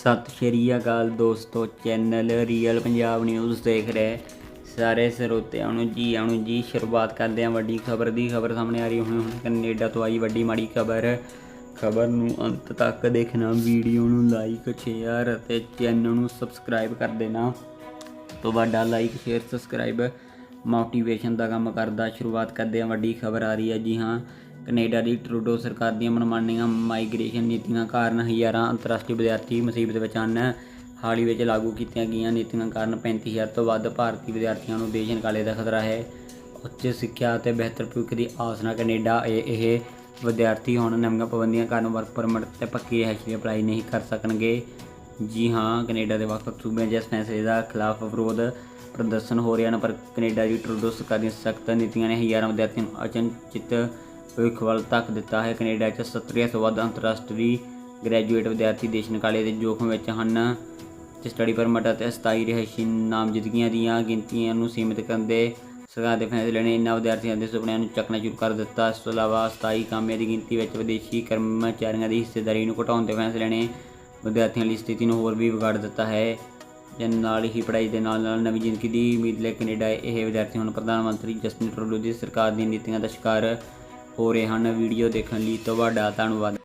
ਸਤਿ ਸ਼੍ਰੀ ਅਕਾਲ ਦੋਸਤੋ, channel real Punjab news ਦੇਖ ਰਹੇ ਸਾਰੇ ਸਰੋਤਿਆਂ ਨੂੰ ਜੀ ਆਇਆਂ ਜੀ। ਸ਼ੁਰੂਆਤ ਕਰਦੇ ਹਾਂ ਵੱਡੀ ਖਬਰ ਦੀ। ਖਬਰ ਸਾਹਮਣੇ ਆ ਰਹੀ ਹੁਣ ਹੁਣ ਕੈਨੇਡਾ ਤੋਂ ਆਈ ਵੱਡੀ ਮਾੜੀ ਖਬਰ। ਖਬਰ ਨੂੰ ਅੰਤ ਤੱਕ ਦੇਖਣਾ, ਵੀਡੀਓ ਨੂੰ ਲਾਈਕ ਸ਼ੇਅਰ ਅਤੇ ਚੈਨਲ ਨੂੰ ਸਬਸਕ੍ਰਾਈਬ ਕਰ ਦੇਣਾ। ਤੁਹਾਡਾ ਲਾਈਕ ਸ਼ੇਅਰ ਸਬਸਕ੍ਰਾਈਬ ਮੋਟੀਵੇਸ਼ਨ ਦਾ ਕੰਮ ਕਰਦਾ। ਸ਼ੁਰੂਆਤ ਕਰਦੇ ਹਾਂ ਵੱਡੀ ਖਬਰ ਆ ਰਹੀ ਹੈ। ਜੀ ਹਾਂ ਕੈਨੇਡਾ ਦੀ ਟਰੂਡੋ ਸਰਕਾਰ ਦੀਆਂ ਮਨਮਾਨੀਆਂ ਮਾਈਗ੍ਰੇਸ਼ਨ ਨੀਤੀਆਂ ਕਾਰਨ ਹਜ਼ਾਰਾਂ ਅੰਤਰਰਾਸ਼ਟਰੀ ਵਿਦਿਆਰਥੀ ਮੁਸੀਬਤ ਵਿੱਚ ਹਨ। ਹਾਲ ਹੀ ਵਿੱਚ ਲਾਗੂ ਕੀਤੀਆਂ ਗਈਆਂ ਨੀਤੀਆਂ ਕਾਰਨ 35000 ਤੋਂ ਵੱਧ ਭਾਰਤੀ ਵਿਦਿਆਰਥੀਆਂ ਨੂੰ ਦੇਸ਼ ਨਿਕਾਲੇ ਦਾ ਖਤਰਾ ਹੈ। ਉੱਚ ਸਿੱਖਿਆ ਅਤੇ ਬਿਹਤਰ ਭਵਿੱਖ ਦੀ ਆਸ ਨਾਲ ਕੈਨੇਡਾ ਇਹ ਇਹ ਵਿਦਿਆਰਥੀ ਹੁਣ ਨਵੀਆਂ ਪਾਬੰਦੀਆਂ ਕਾਰਨ ਵਰਕ ਪਰਮਿਟ ਤੇ ਪੱਕੀ ਰਿਹਾਇਸ਼ ਲਈ ਅਪਲਾਈ ਨਹੀਂ ਕਰ ਸਕਣਗੇ। ਜੀ ਹਾਂ, ਕੈਨੇਡਾ ਦੇ ਵੱਖ-ਵੱਖ ਸੂਬਿਆਂ 'ਚ ਇਸ ਫੈਸਲੇ ਦਾ ਖਿਲਾਫ ਵਿਰੋਧ ਪ੍ਰਦਰਸ਼ਨ ਹੋ ਰਿਹਾ ਹਨ ਪਰ ਕੈਨੇਡਾ ਦੀ ਟਰੂਡੋ ਸਰਕਾਰ ਦੀਆਂ ਸਖਤ ਨੀਤੀਆਂ ਨੇ ਹਜ਼ਾਰਾਂ ਵਿਦਿਆਰਥੀਆਂ ਨੂੰ ਅਚਨਚਿਤ ਭਵਿੱਖ ਵੱਲ ਧੱਕ ਦਿੱਤਾ ਹੈ। ਕੈਨੇਡਾ 'ਚ 70 ਤੋਂ ਵੱਧ ਅੰਤਰਰਾਸ਼ਟਰੀ ਗ੍ਰੈਜੂਏਟ ਵਿਦਿਆਰਥੀ ਦੇਸ਼ ਨਿਕਾਲੇ ਦੇ ਜੋਖਮ ਵਿੱਚ ਹਨ। ਤੇ ਸਟੱਡੀ ਪਰਮਿਟ ਅਤੇ ਅਸਥਾਈ ਰਿਹਾਇਸ਼ੀ ਨਾਮਜ਼ਦਗੀਆਂ ਦੀਆਂ ਗਿਣਤੀਆਂ ਨੂੰ ਸੀਮਿਤ ਕਰਨ ਦੇ ਸਰਕਾਰ ਦੇ ਫੈਸਲੇ ਨੇ ਇਨ੍ਹਾਂ ਵਿਦਿਆਰਥੀਆਂ ਦੇ ਸੁਪਨਿਆਂ ਨੂੰ ਚਕਨਾਚੂਰ ਕਰ ਦਿੱਤਾ। ਇਸ ਤੋਂ ਇਲਾਵਾ ਅਸਥਾਈ ਕਾਮਿਆਂ ਦੀ ਗਿਣਤੀ ਵਿੱਚ ਵਿਦੇਸ਼ੀ ਕਰਮਚਾਰੀਆਂ ਦੀ ਹਿੱਸੇਦਾਰੀ ਨੂੰ ਘਟਾਉਣ ਦੇ ਫੈਸਲੇ ਨੇ ਵਿਦਿਆਰਥੀਆਂ ਲਈ ਸਥਿਤੀ ਨੂੰ ਹੋਰ ਵੀ ਵਿਗਾੜ ਦਿੱਤਾ ਹੈ। ਤੇ ਨਾਲ ਹੀ ਪੜ੍ਹਾਈ ਦੇ ਨਾਲ ਨਾਲ ਨਵੀਂ ਜ਼ਿੰਦਗੀ ਦੀ ਉਮੀਦ ਲੈ ਕੈਨੇਡਾ ਇਹ ਵਿਦਿਆਰਥੀ ਹੁਣ ਪ੍ਰਧਾਨ ਮੰਤਰੀ ਜਸਟਿਨ ਟਰੂਡੋ ਦੀ ਸਰਕਾਰ ਦੀਆਂ ਨੀਤੀਆਂ ਦਾ ਸ਼ਿਕਾਰ ਹੋ ਰਹੇ ਹਨ। ਵੀਡੀਓ ਦੇਖਣ ਲਈ ਤੁਹਾਡਾ ਧੰਨਵਾਦ।